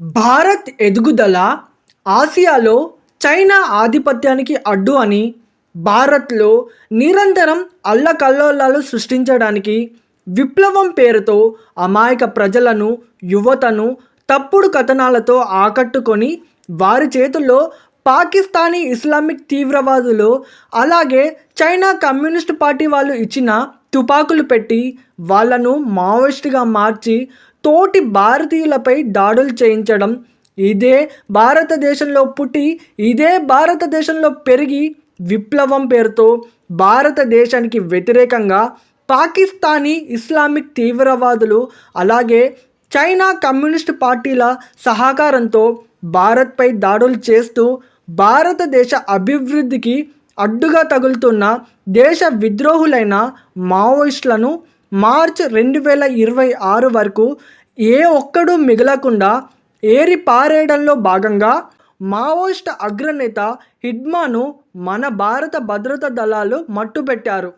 భారత్ ఎదుగుదల ఆసియాలో చైనా ఆధిపత్యానికి అడ్డు అని భారత్లో నిరంతరం అల్లకల్లోలాలు సృష్టించడానికి విప్లవం పేరుతో అమాయక ప్రజలను యువతను తప్పుడు కథనాలతో ఆకట్టుకొని వారి చేతుల్లో పాకిస్తానీ ఇస్లామిక్ తీవ్రవాదులు అలాగే చైనా కమ్యూనిస్ట్ పార్టీ వాళ్ళు ఇచ్చిన తుపాకులు పెట్టి వాళ్ళను మావోయిస్టుగా మార్చి తోటి భారతీయులపై దాడులు చేయించడం ఇదే భారతదేశంలో పుట్టి ఇదే భారతదేశంలో పెరిగి విప్లవం పేరుతో భారతదేశానికి వ్యతిరేకంగా పాకిస్తానీ ఇస్లామిక్ తీవ్రవాదులు అలాగే చైనా కమ్యూనిస్ట్ పార్టీల సహకారంతో భారత్పై దాడులు చేస్తూ భారతదేశ అభివృద్ధికి అడ్డుగా తగులుతున్న దేశ విద్రోహులైన మావోయిస్టులను మార్చ్ రెండు వేల ఇరవై ఆరు వరకు ఏ ఒక్కడూ మిగలకుండా ఏరి పారేయడంలో భాగంగా మావోయిస్ట్ అగ్రనేత హిడ్మాను మన భారత భద్రతా దళాలు మట్టుపెట్టారు